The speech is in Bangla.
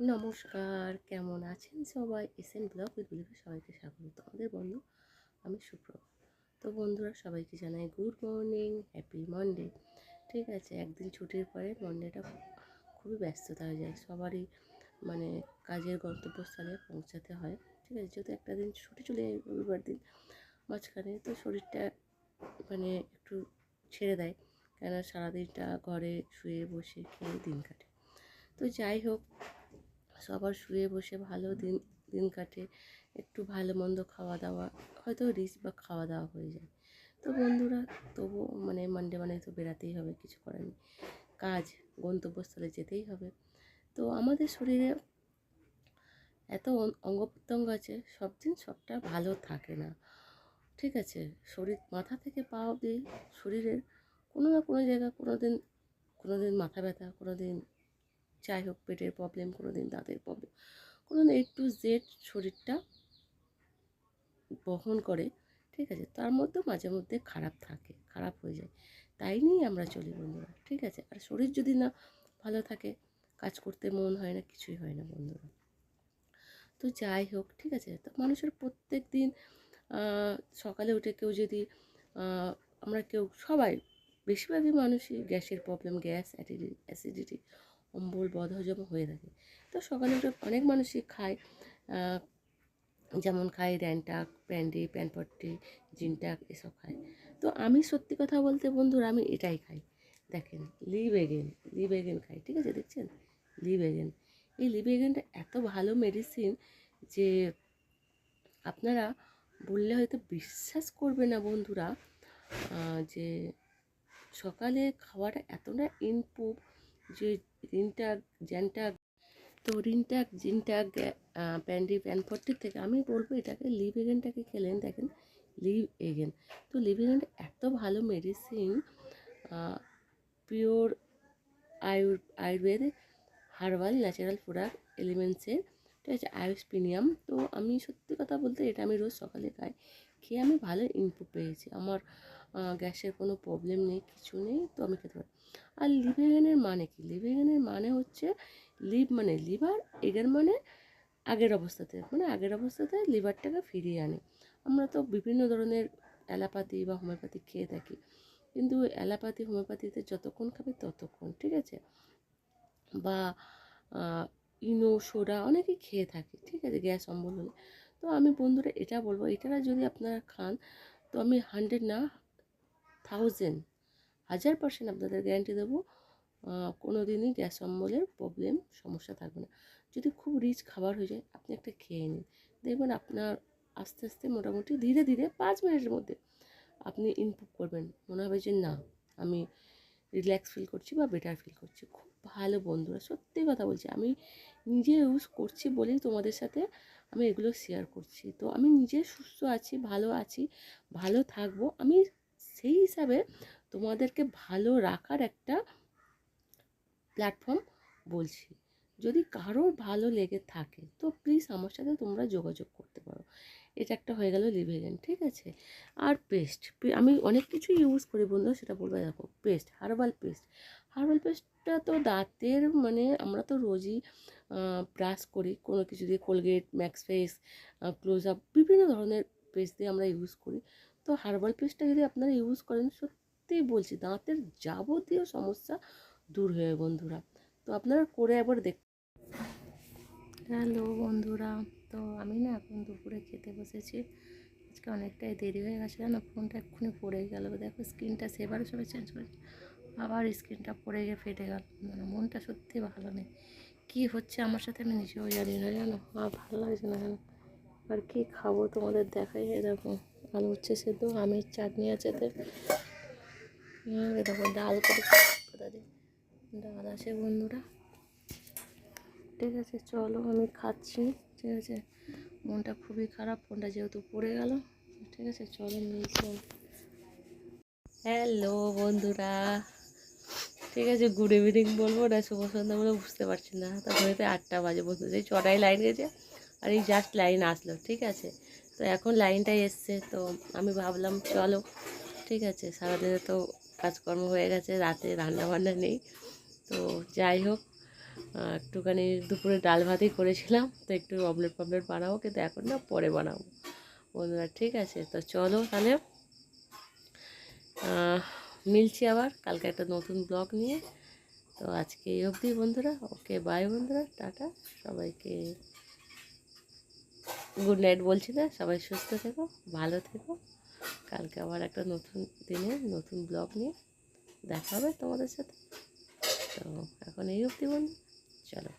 নমস্কার, কেমন আছেন সবাই? এস এন ব্লগ উইথ সবাইকে স্বাগত। আমাদের বন্ধু আমি সুপ্রভ। তো বন্ধুরা, সবাইকে জানাই গুড মর্নিং, হ্যাপি মন্ডে। ঠিক আছে, একদিন ছুটির পরে মন্ডেটা খুবই ব্যস্ততা হয়ে যায়। সবারই মানে কাজের গন্তব্যস্থলে পৌঁছাতে হয়। ঠিক আছে, যেহেতু একটা দিন ছুটি চলে যায় রবিবার দিন মাঝখানে, তো শরীরটা মানে একটু ছেড়ে দেয়। কেন সারাদিনটা ঘরে শুয়ে বসে খেয়ে দিন কাটে। তো যাই হোক সবার শুয়ে বসে ভালো দিন দিন কাটে। একটু ভালো মন্দ খাওয়া দাওয়া, হয়তো রিচ বা খাওয়া দাওয়া হয়ে যায়। তো বন্ধুরা তবু মানে মানডে মানে তো বেরাতেই হবে, কিছু করার নেই। কাজ, গন্তব্যস্থলে যেতেই হবে। তো আমাদের শরীরে এত অঙ্গ প্রত্যঙ্গ আছে, সব দিন সবটা ভালো থাকে না। ঠিক আছে, শরীর, মাথা থেকে পা অবধি শরীরের কোনো না কোনো জায়গা কোনো দিন কোনো দিন মাথা ব্যথা কোনো দিন যাই হোক, পেটের প্রবলেম কোনো দিন দাঁতের প্রবলেম কোনো দিন এ টু জেড শরীরটা বহন করে, ঠিক আছে? তার মধ্যেও মাঝে মধ্যে খারাপ থাকে, খারাপ হয়ে যায়। তাই নিয়েই আমরা চলি, বন্ধুরা, ঠিক আছে? আর শরীর যদি না ভালো থাকে, কাজ করতে মন হয় না, কিছুই হয় না, বন্ধুরা। তো যাই হোক, ঠিক আছে? তো মানুষের প্রত্যেক দিন সকালে উঠে কেউ যদি আমরা কেউ, সবাই, বেশিরভাগই মানুষই গ্যাসের প্রবলেম গ্যাস অ্যাসিডিটি অম্বল, বদহজম হয়ে থাকে। তো সকালে উঠে অনেক মানুষই খায় যেমন খায় র্যানটাক প্যান্ডি, প্যানপট্টি জিনটাক এসব খায়। তো আমি সত্যি কথা বলতে বন্ধুরা, আমি এটাই খাই। দেখেন, লিভ এগেন লিভ এগেন খাই, ঠিক আছে, দেখছেন? লিভ এগেন এই লিভ এগেনটা এত ভালো মেডিসিন যে আপনারা বললে হয়তো বিশ্বাস করবে না বন্ধুরা যে সকালে খাওয়াটা এতটা ইনপুট যে রিনটাক জ্যানটাক তো রিনটাক জিনটাক প্যান্ডি প্যানফর্টির থেকে আমি বলব এটাকে লিভ এগেনটাকে খেলেন, দেখেন, লিভ এগেন। তো লিভ এগেন এত ভালো মেডিসিন পিওর আয়ুর, আয়ুর্বেদ, হার্বাল ন্যাচারাল প্রোডাক্ট এলিমেন্টসের ঠিক আছে আয়ুস্পিনিয়াম তো আমি সত্যি কথা বলতে এটা আমি রোজ সকালে খাই, খেয়ে আমি ভালো ইনপুট পেয়েছি। আমার গ্যাসের কোনো প্রবলেম নেই, কিছু নেই, তো আমি খেতে পারি। আর লিভেগেনের মানে কি? লিভেগেনের মানে হচ্ছে লিভ মানে লিভার এগের মানে আগের অবস্থাতে। মানে আগের অবস্থাতে লিভারটাকে ফিরিয়ে আনে। আমরা তো বিভিন্ন ধরনের অ্যালোপ্যাথি বা হোমিওপ্যাথি খেয়ে থাকি। কিন্তু অ্যালোপ্যাথি হোমিওপ্যাথিতে যতক্ষণ খাবে ততক্ষণ, ঠিক আছে? বা ইনো, সোডা অনেকেই খেয়ে থাকে, ঠিক আছে? গ্যাস অম্বল হলে। তো আমি বন্ধুরা এটা বলব এটা যদি আপনারা খান, তো আমি হান্ড্রেড না থাউজেন্ড হাজার পার্সেন্ট আপনাদের গ্যারান্টি দেবো। কোনো দিনই গ্যাস অম্বলের প্রবলেম সমস্যা থাকবে না। যদি খুব রিচ খাবার হয়ে যায়, আপনি একটা খেয়ে নিন। দেখবেন আপনার আস্তে আস্তে মোটামুটি ধীরে ধীরে পাঁচ মিনিটের মধ্যে আপনি ইমপ্রুভ করবেন। মনে হবে যে না, আমি রিল্যাক্স ফিল করছি বা বেটার ফিল করছি। খুব ভালো বন্ধুরা, সত্যি কথা বলছি, আমি নিজে ইউজ করছি বলেই তোমাদের সাথে আমি এগুলো শেয়ার করছি। তো আমি নিজে সুস্থ আছি, ভালো আছি, ভালো থাকব। আমি সেই হিসাবে তোমাদেরকে ভালো রাখার একটা প্ল্যাটফর্ম বলছি। যদি কারোর ভালো লেগে থাকে, তো প্লিজ আমার সাথে তোমরা যোগাযোগ করতে পারো। এটা একটা হয়ে গেল লিভেগেন ঠিক আছে? আর পেস্ট আমি অনেক কিছু ইউজ করি বন্ধুরা, সেটা বলব, দেখো পেস্ট হার্বাল পেস্ট হার্বাল পেস্টটা তো দাঁতের মানে আমরা তো রোজই ব্রাশ করি, কোনো কিছু দিয়ে Colgate max fresh close up বিভিন্ন ধরনের পেস্ট দিয়ে আমরা ইউজ করি। তো হার্বাল পেস্টটা যদি আপনারা ইউজ করেন সত্যিই বলছি দাঁতের যাবতীয় সমস্যা দূর হয়ে বন্ধুরা। তো আপনারা করে একবার দেখ হ্যালো বন্ধুরা, তো আমি না এখন দুপুরে খেতে বসেছি। আজকে অনেকটাই দেরি হয়ে গেছে না ফোনটা এক্ষুনি পড়ে গেল। দেখো স্ক্রিনটা সেবারে সবাই চেঞ্জ করেছে আবার স্ক্রিনটা পড়ে গিয়ে ফেটে গেল। মানে মনটা সত্যি ভালো নেই। কী হচ্ছে আমার সাথে আমি নিজেও জানি না জানো, আর ভালো লাগছে না জানো। আর কী খাব তোমাদের দেখাই এই আলু হচ্ছে সেদ্ধ, আমের চাটনি আছে এতে ডাল করে ডাল আছে বন্ধুরা। ঠিক আছে, চলো আমি খাচ্ছি। ঠিক আছে, মনটা খুবই খারাপ, ফোনটা যেহেতু পড়ে গেল। ঠিক আছে, চলো নিয়েছি হ্যালো বন্ধুরা। ঠিক আছে গুড ইভিনিং বলব না, শুভ সন্ধ্যা বলে বুঝতে পারছি না। তারপরে তো আটটা বাজে বন্ধু, এই ছটায় লাইন গেছে, আর এই জাস্ট লাইন আসলো, ঠিক আছে। তো এখন লাইনটাই এসছে, তো আমি ভাবলাম চলো, ঠিক আছে, সারাদিনে তো কাজকর্ম হয়ে গেছে, রাতে রান্না বান্না নেই, তো যাই হোক একটুখানি দুপুরে ডাল ভাতই করেছিলাম, তো একটু অমলেট ফমলেট বানাবো, কিন্তু এখন না পরে বানাবো। বন্ধুরা, ঠিক আছে, তো চলো তাহলে মিলছি আবার কালকে একটা নতুন ব্লগ নিয়ে, তো আজকে এই অবধি বন্ধুরা, ওকে বাই বন্ধুরা, টাটা, সবাইকে। গুড নাইট বলছি না, সবাই সুস্থ থেকো, ভালো থেকো। কালকে আবার একটা নতুন দিনে, নতুন ব্লগ নিয়ে দেখা হবে তোমাদের সাথে। তো এখন এই অব্দি বন্ধু, চলো।